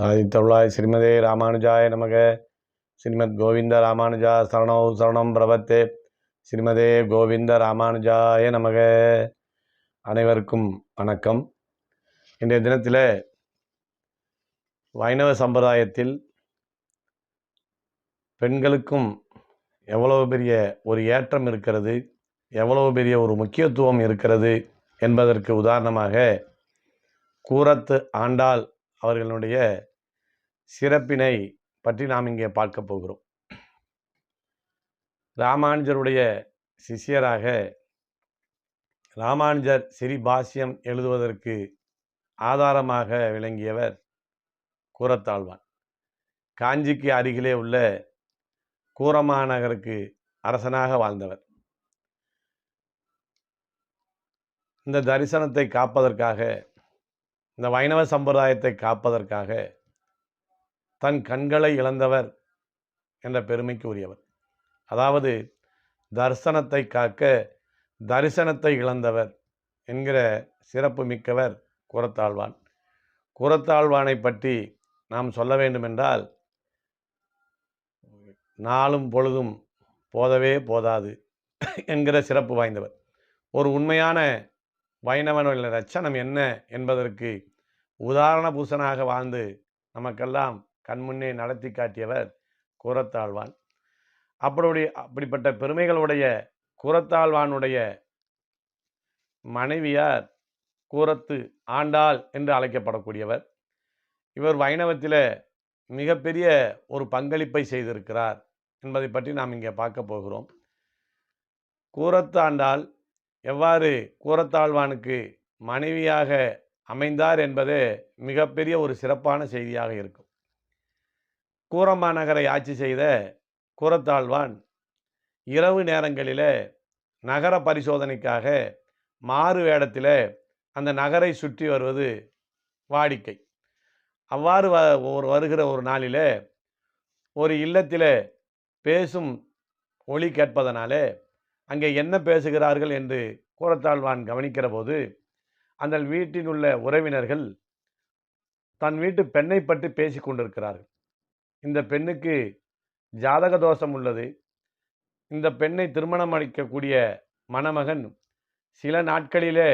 சாதித்தொள்ளாய் ஸ்ரீமதே ராமானுஜாய நமக. ஸ்ரீமத் கோவிந்த ராமானுஜா சரணோ சரணம் பிரபத்தே. ஸ்ரீமதே கோவிந்த ராமானுஜாய நமக. அனைவருக்கும் வணக்கம். இன்றைய தினத்தில் வைணவ சம்பிரதாயத்தில் பெண்களுக்கும் எவ்வளவு பெரிய ஒரு ஏற்றம் இருக்கிறது எவ்வளவு பெரிய ஒரு முக்கியத்துவம் இருக்கிறது என்பதற்கு உதாரணமாக கூரத்து ஆண்டாள் அவர்களுடைய சிறப்பினை பற்றி நாம் இங்கே பார்க்க போகிறோம். ராமானுஜருடைய சிஷ்யராக ராமானுஜர் சிறிபாஷ்யம் எழுதுவதற்கு ஆதாரமாக விளங்கியவர் கூரத்தாழ்வான். காஞ்சிக்கு அருகிலே உள்ள கூரமாநகருக்கு அரசனாக வாழ்ந்தவர். இந்த தரிசனத்தை காப்பதற்காக இந்த வைணவ சம்பிரதாயத்தை காப்பதற்காக தன் கண்களை இழந்தவர் என்ற பெருமைக்கு உரியவர் அதாவது தரிசனத்தை காக்க தரிசனத்தை இழந்தவர் என்கிற சிறப்பு மிக்கவர் குரத்தாழ்வான். குரத்தாழ்வானை பற்றி நாம் சொல்ல வேண்டுமென்றால் நாளும் பொழுதும் போதவே போதாது என்கிற சிறப்பு வாய்ந்தவர். ஒரு உண்மையான வைணவனுடைய லட்சணம் என்ன என்பதற்கு உதாரண பூசனாக வாழ்ந்து நமக்கெல்லாம் கண்முன்னே நடத்தி காட்டியவர் கூரத்தாழ்வான். அப்படி அப்படிப்பட்ட பெருமைகளுடைய கூரத்தாழ்வானுடைய மனைவியார் கூரத்து ஆண்டாள் என்று அழைக்கப்படக்கூடியவர். இவர் வைணவத்தில் மிகப்பெரிய ஒரு பங்களிப்பை செய்திருக்கிறார் என்பதை பற்றி நாம் இங்கே பார்க்க போகிறோம். கூரத்து ஆண்டாள் எவ்வாறு கூரத்தாழ்வானுக்கு மனைவியாக அமைந்தார் என்பதே மிகப்பெரிய ஒரு சிறப்பான செய்தியாக இருக்கும். கூரமா நகரை ஆட்சி செய்த கூரத்தாழ்வான் இரவு நேரங்களில் நகர பரிசோதனைக்காக மாறு வேடத்தில் அந்த நகரை சுற்றி வருவது வாடிக்கை. அவ்வாறு வ ஒரு வருகிற ஒரு நாளில் ஒரு இல்லத்தில் பேசும் ஒளி கேட்பதனாலே அங்கே என்ன பேசுகிறார்கள் என்று கூரத்தாழ்வான் கவனிக்கிற போது அந்த வீட்டில் உள்ள உறவினர்கள் தன் வீட்டு பெண்ணை பற்றி பேசி கொண்டிருக்கிறார்கள். இந்த பெண்ணுக்கு ஜாதக தோஷம் உள்ளது. இந்த பெண்ணை திருமணம் அளிக்கக்கூடிய மணமகன் சில நாட்களிலே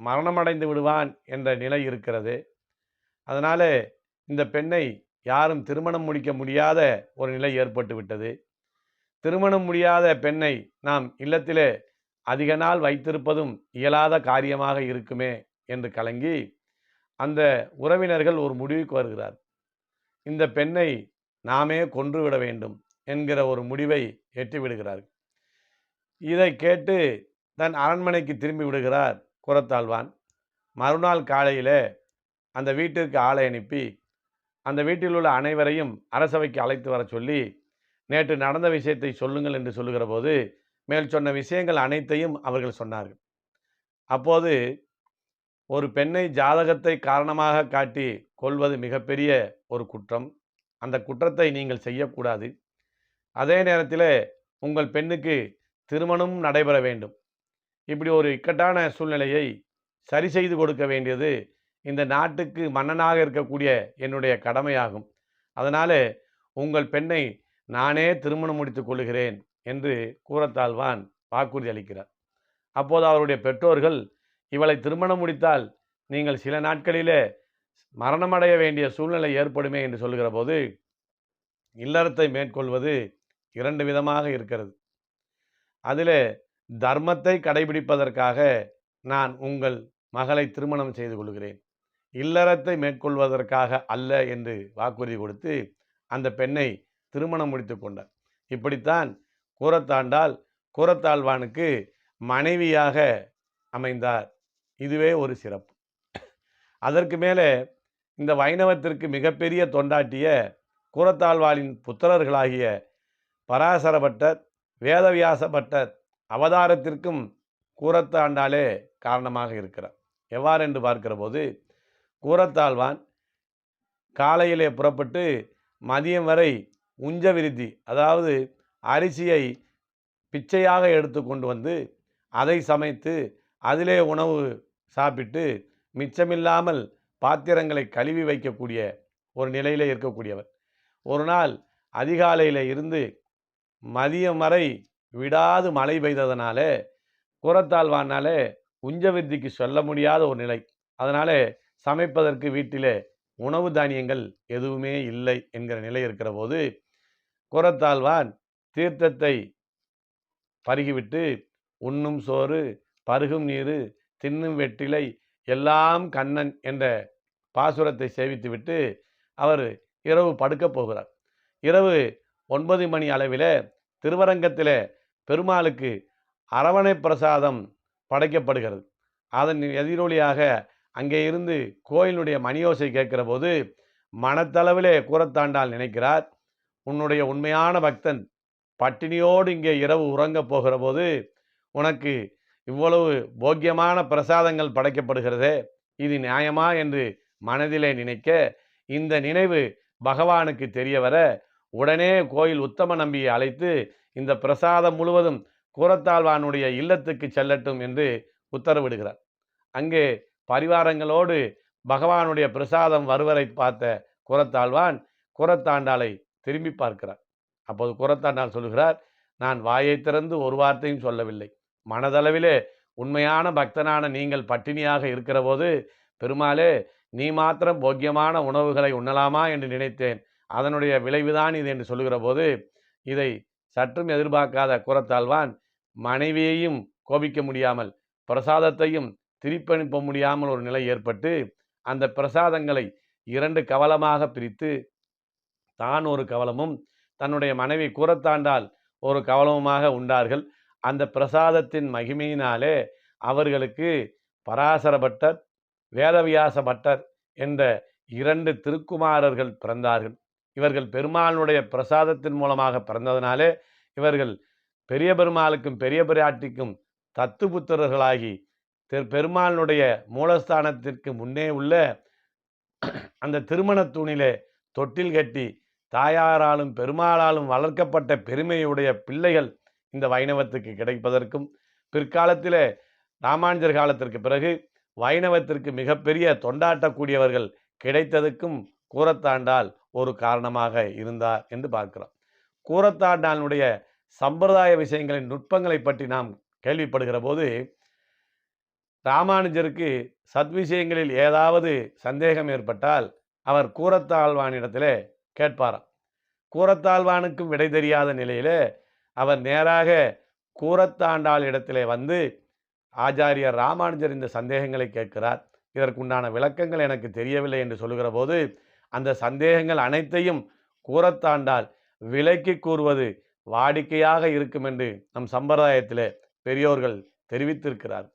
மரணமடைந்து விடுவான் என்ற நிலை இருக்கிறது. அதனால் இந்த பெண்ணை யாரும் திருமணம் முடிக்க முடியாத ஒரு நிலை ஏற்பட்டு விட்டது. திருமணம் முடியாத பெண்ணை நாம் இல்லத்திலே அதிக நாள் வைத்திருப்பதும் இயலாத காரியமாக இருக்குமே என்று கலங்கி அந்த உறவினர்கள் ஒரு முடிவுக்கு வருகிறார். இந்த பெண்ணை நாமே கொன்றுவிட வேண்டும் என்கிற ஒரு முடிவை எட்டிவிடுகிறார்கள் இதை கேட்டு தன் அரண்மனைக்கு திரும்பி விடுகிறார் குரத்தாழ்வான். மறுநாள் காலையில் அந்த வீட்டிற்கு ஆளை அனுப்பி அந்த வீட்டில் உள்ள அனைவரையும் அரசவைக்கு அழைத்து வர சொல்லி நேற்று நடந்த விஷயத்தை சொல்லுங்கள் என்று சொல்லுகிற போது மேல் சொன்ன விஷயங்கள் அனைத்தையும் அவர்கள் சொன்னார்கள். அப்போது ஒரு பெண்ணை ஜாதகத்தை காரணமாக காட்டி கொள்வது மிகப்பெரிய ஒரு குற்றம். அந்த குற்றத்தை நீங்கள் செய்யக்கூடாது. அதே நேரத்தில் உங்கள் பெண்ணுக்கு திருமணம் நடைபெற வேண்டும். இப்படி ஒரு இக்கட்டான சூழ்நிலையை சரி செய்து கொடுக்க வேண்டியது இந்த நாட்டுக்கு மன்னனாக இருக்கக்கூடிய என்னுடைய கடமையாகும். அதனால் உங்கள் பெண்ணை நானே திருமணம் முடித்துக் கொள்கிறேன் என்று கூறத்தாழ்வான் வாக்குறுதி அளிக்கிறார். அப்போது அவருடைய பெற்றோர்கள் இவளை திருமணம் முடித்தால் நீங்கள் சில நாட்களிலே மரணமடைய வேண்டிய சூழ்நிலை ஏற்படுமே என்று சொல்கிற போது இல்லறத்தை மேற்கொள்வது இரண்டு விதமாக இருக்கிறது. அதில் தர்மத்தை கடைபிடிப்பதற்காக நான் உங்கள் மகளை திருமணம் செய்து கொள்கிறேன். இல்லறத்தை மேற்கொள்வதற்காக அல்ல என்று வாக்குறுதி கொடுத்து அந்த பெண்ணை திருமணம் முடித்து கொண்டார். இப்படித்தான் கூரத்தாண்டால் கூரத்தாழ்வானுக்கு மனைவியாக அமைந்தார். இதுவே ஒரு சிறப்பு. அதற்கு மேலே இந்த வைணவத்திற்கு மிகப்பெரிய தொண்டாட்டிய கூரத்தாழ்வாளின் புத்திரர்களாகிய பராசர பட்டர் வேதவியாச பட்டர் அவதாரத்திற்கும் கூரத்தாண்டாலே காரணமாக இருக்கிறார். எவ்வாறு என்று பார்க்கிற போது கூரத்தாழ்வான் காலையிலே புறப்பட்டு மதியம் வரை உஞ்ச விருத்தி அதாவது அரிசியை பிச்சையாக எடுத்து கொண்டு வந்து அதை சமைத்து அதிலே உணவு சாப்பிட்டு மிச்சமில்லாமல் பாத்திரங்களை கழுவி வைக்கக்கூடிய ஒரு நிலையில் இருக்கக்கூடியவர். ஒரு நாள் அதிகாலையில் இருந்து மதியம் வரை விடாது மழை பெய்ததுனால குரத்தாழ்வானால உஞ்சவிருத்திக்கு சொல்ல முடியாத ஒரு நிலை. அதனால் சமைப்பதற்கு வீட்டில் உணவு தானியங்கள் எதுவுமே இல்லை என்கிற நிலை இருக்கிற போது குரத்தாழ்வான் தீர்த்தத்தை பருகிவிட்டு உண்ணும் சோறு பருகும் நீர் தின்னும் வெற்றிலை எல்லாம் கண்ணன் என்ற பாசுரத்தை சேவித்துவிட்டு அவர் இரவு படுக்கப் போகிறார். இரவு ஒன்பது மணி அளவில் திருவரங்கத்தில் பெருமாளுக்கு அரவணை பிரசாதம் படைக்கப்படுகிறது. அதன் எதிரொலியாக அங்கே இருந்து கோயிலுடைய மணியோசை கேட்கிற போது மனத்தளவிலே கூறத்தாண்டால் நினைக்கிறார் உன்னுடைய உண்மையான பக்தன் பட்டினியோடு இங்கே இரவு உறங்கப் போகிற போது உனக்கு இவ்வளவு போக்கியமான பிரசாதங்கள் படைக்கப்படுகிறதே இது நியாயமா என்று மனதிலே நினைக்க இந்த நினைவு பகவானுக்கு தெரிய வர உடனே கோயில் உத்தம நம்பியை அழைத்து இந்த பிரசாதம் முழுவதும் கூரத்தாழ்வானுடைய இல்லத்துக்கு செல்லட்டும் என்று உத்தரவிடுகிறார். அங்கே பரிவாரங்களோடு பகவானுடைய பிரசாதம் வருவரை பார்த்த குரத்தாழ்வான் குரத்தாண்டாளை திரும்பி பார்க்கிறார். அப்போது குரத்தாண்டாள் சொல்கிறார் நான் வாயை திறந்து ஒரு வார்த்தையும் சொல்லவில்லை. மனதளவிலே உண்மையான பக்தனான நீங்கள் பட்டினியாக இருக்கிற போது பெருமாளே நீ மாத்திரம் போக்கியமான உணவுகளை உண்ணலாமா? என்று நினைத்தேன். அதனுடைய விளைவுதான் இது என்று சொல்லுகிற போது இதை சற்றும் எதிர்பார்க்காத குரத்தாழ்வான் மனைவியையும் கோபிக்க முடியாமல் பிரசாதத்தையும் திருப்பனுப்ப முடியாமல் ஒரு நிலை ஏற்பட்டு அந்த பிரசாதங்களை இரண்டு கவலமாக பிரித்து தான் ஒரு கவலமும் தன்னுடைய மனைவி கூறத்தாண்டால் ஒரு கவலமுமாக உண்டார்கள். அந்த பிரசாதத்தின் மகிமையினாலே அவர்களுக்கு பராசர பட்டர் வேதவியாச பட்டர் என்ற இரண்டு திருக்குமாரர்கள் பிறந்தார்கள். இவர்கள் பெருமாளுடைய பிரசாதத்தின் மூலமாக பிறந்ததினாலே இவர்கள் பெரிய பெருமாளுக்கும் பெரிய பிராட்டிக்கும் தத்து புத்திரர்களாகி பெருமாளுடைய மூலஸ்தானத்திற்கு முன்னே உள்ள அந்த திருமண தூணிலே தொட்டில் கட்டி தாயாராலும் பெருமாளாலும் வளர்க்கப்பட்ட பெருமையுடைய பிள்ளைகள் இந்த வைணவத்துக்கு கிடைப்பதற்கும் பிற்காலத்தில் ராமானுஜர் காலத்திற்கு பிறகு வைணவத்திற்கு மிகப்பெரிய தொண்டாட்டக்கூடியவர்கள் கிடைத்ததுக்கும் கூரத்தாண்டால் ஒரு காரணமாக இருந்தார் என்று பார்க்கிறோம். கூரத்தாண்டானுடைய சம்பிரதாய விஷயங்களின் நுட்பங்களை பற்றி நாம் கேள்விப்படுகிற போது ராமானுஜருக்கு சத்விஷயங்களில் ஏதாவது சந்தேகம் ஏற்பட்டால் அவர் கூரத்தாழ்வானிடத்திலே கேட்பாராம். கூரத்தாழ்வானுக்கும் விடை தெரியாத நிலையிலே அவர் நேராக கூரத்தாண்டாள் இடத்திலே வந்து ஆச்சாரியர் ராமானுஜர் இந்த சந்தேகங்களை கேட்கிறார். இதற்குண்டான விளக்கங்கள் எனக்கு தெரியவில்லை என்று சொல்லுகிற போது அந்த சந்தேகங்கள் அனைத்தையும் கூறத்தாண்டால் விலக்கி கூறுவது வாடிக்கையாக இருக்கும் என்று நம் சம்பிரதாயத்தில் பெரியோர்கள் தெரிவித்திருக்கிறார்.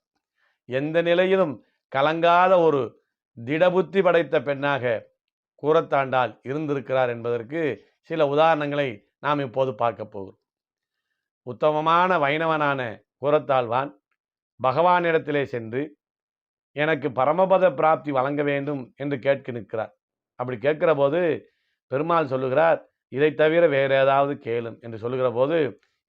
எந்த நிலையிலும் கலங்காத ஒரு திடபுத்தி படைத்த பெண்ணாக கூறத்தாண்டால் இருந்திருக்கிறார் என்பதற்கு சில உதாரணங்களை நாம் இப்போது பார்க்க போகிறோம். உத்தமமான வைணவனான கூறத்தாழ்வான் பகவானிடத்திலே சென்று எனக்கு பரமபத பிராப்தி வழங்க வேண்டும் என்று கேட்க நிற்கிறார். அப்படி கேட்கிற போது பெருமாள் சொல்லுகிறார் இதை தவிர வேறு ஏதாவது கேளும் என்று சொல்லுகிற போது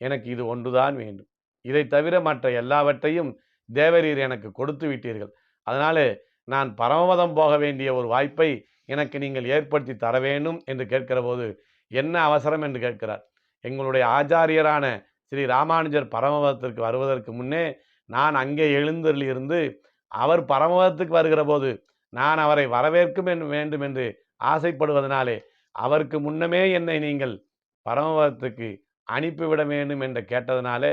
எனக்கு இது ஒன்றுதான் வேண்டும். இதை தவிர மற்ற எல்லாவற்றையும் தேவரீர் எனக்கு கொடுத்து விட்டீர்கள். அதனாலே நான் பரமபதம் போக வேண்டிய ஒரு வாய்ப்பை எனக்கு நீங்கள் ஏற்படுத்தி தர வேண்டும் என்று கேட்கிற போது என்ன அவசரம் என்று கேட்கிறார். எங்களுடைய ஆச்சாரியரான ஸ்ரீ ராமானுஜர் பரமபதத்திற்கு வருவதற்கு முன்னே நான் அங்கே எழுந்தருளிருந்து அவர் பரமபதத்துக்கு வருகிற போது நான் அவரை வரவேற்கும் வேண்டும் என்று ஆசைப்படுவதனாலே அவருக்கு முன்னமே என்னை நீங்கள் பரமபதத்துக்கு அனுப்பிவிட வேண்டும் என்று கேட்டதனாலே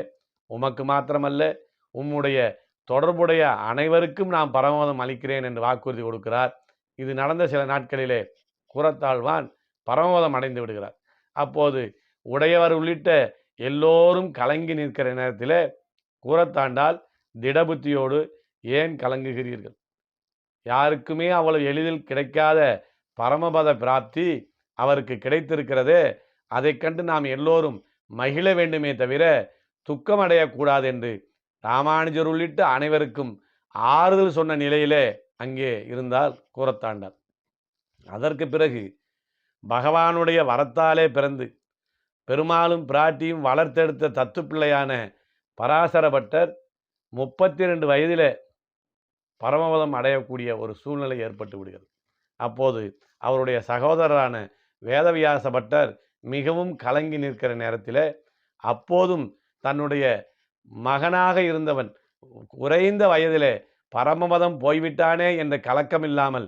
உமக்கு மாத்திரமல்ல உம்முடைய தொடர்புடைய அனைவருக்கும் நான் பரமபதம் அளிக்கிறேன் என்று வாக்குறுதி கொடுக்கிறார். இது நடந்த சில நாட்களிலே கூறத்தாழ்வான் பரமபதம் அடைந்து விடுகிறார். அப்போது உடையவர் உள்ளிட்ட எல்லோரும் கலங்கி நிற்கிற நேரத்தில் கூறத்தாண்டால் திடபுத்தியோடு ஏன் கலங்குகிறீர்கள்? யாருக்குமே அவ்வளவு எளிதில் கிடைக்காத பரமபத பிராப்தி அவருக்கு கிடைத்திருக்கிறதே. அதை கண்டு நாம் எல்லோரும் மகிழ வேண்டுமே தவிர துக்கம் அடையக்கூடாது என்று ராமானுஜர் உள்ளிட்ட அனைவருக்கும் ஆறுதல் சொன்ன நிலையிலே அங்கே இருந்தால் கூறத்தாண்டார். அதற்கு பிறகு பகவானுடைய வரத்தாலே பிறந்து பெருமாளும் பிராட்டியும் வளர்த்தெடுத்த தத்து பிள்ளையான பராசர பட்டர் முப்பத்தி ரெண்டு வயதில் பரமபதம் அடையக்கூடிய ஒரு சூழ்நிலை ஏற்பட்டு விடுகிறது. அப்போது அவருடைய சகோதரரான வேதவியாச பட்டர் மிகவும் கலங்கி நிற்கிற நேரத்தில் அப்போதும் தன்னுடைய மகனாக இருந்தவன் குறைந்த வயதிலே பரமபதம் போய்விட்டானே என்ற கலக்கம் இல்லாமல்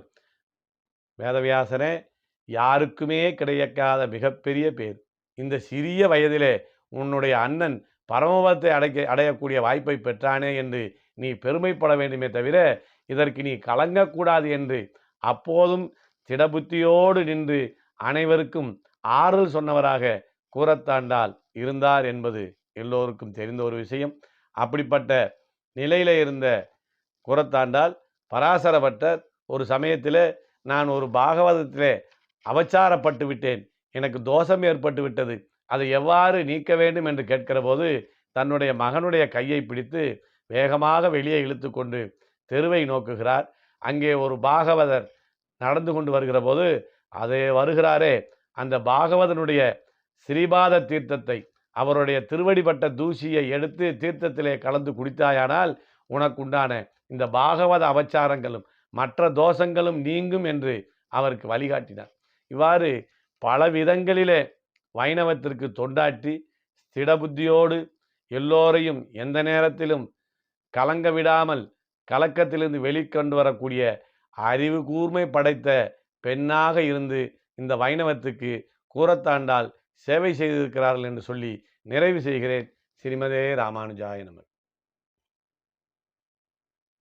வேதவியாசனே யாருக்குமே கிடைக்காத மிகப்பெரிய பேர். இந்த சிறிய வயதிலே உன்னுடைய அண்ணன் பரமபதத்தை அடைக்க அடையக்கூடிய வாய்ப்பை பெற்றானே என்று நீ பெருமைப்பட வேண்டுமே தவிர இதற்கு நீ கலங்கக்கூடாது என்று அப்போதும் திடபுத்தியோடு நின்று அனைவருக்கும் ஆறுதல் சொன்னவராக கூறத்தாண்டால் இருந்தார் என்பது எல்லோருக்கும் தெரிந்த ஒரு விஷயம். அப்படிப்பட்ட நிலையில இருந்த கூறத்தாண்டால் பராசரப்பட்டர் ஒரு சமயத்தில் நான் ஒரு பாகவதத்திலே அவச்சாரப்பட்டு விட்டேன். எனக்கு தோஷம் ஏற்பட்டு விட்டது. அதை எவ்வாறு நீக்க வேண்டும் என்று கேட்கிற போது தன்னுடைய மகனுடைய கையை பிடித்து வேகமாக வெளியே இழுத்து கொண்டு தெருவை நோக்குகிறார். அங்கே ஒரு பாகவதர் நடந்து கொண்டு வருகிற போது அதே வருகிறாரே அந்த பாகவதனுடைய ஸ்ரீபாத தீர்த்தத்தை அவருடைய திருவடிப்பட்ட தூசியை எடுத்து தீர்த்தத்திலே கலந்து குடித்தாயானால் உனக்குண்டான இந்த பாகவத அவச்சாரங்களும் மற்ற தோஷங்களும் நீங்கும் என்று அவருக்கு வழிகாட்டினார். இவ்வாறு பல விதங்களிலே வைணவத்திற்கு தொண்டாற்றி ஸ்திடபுத்தியோடு எல்லோரையும் எந்த நேரத்திலும் கலங்க விடாமல் கலக்கத்திலிருந்து வெளிக்கொண்டு வரக்கூடிய அறிவு கூர்மை படைத்த பெண்ணாக இருந்து இந்த வைணவத்துக்கு கூறத்தாண்டால் சேவை செய்திருக்கிறார்கள் என்று சொல்லி நிறைவு செய்கிறேன். ஸ்ரீமதே ராமானுஜாய நமக்கு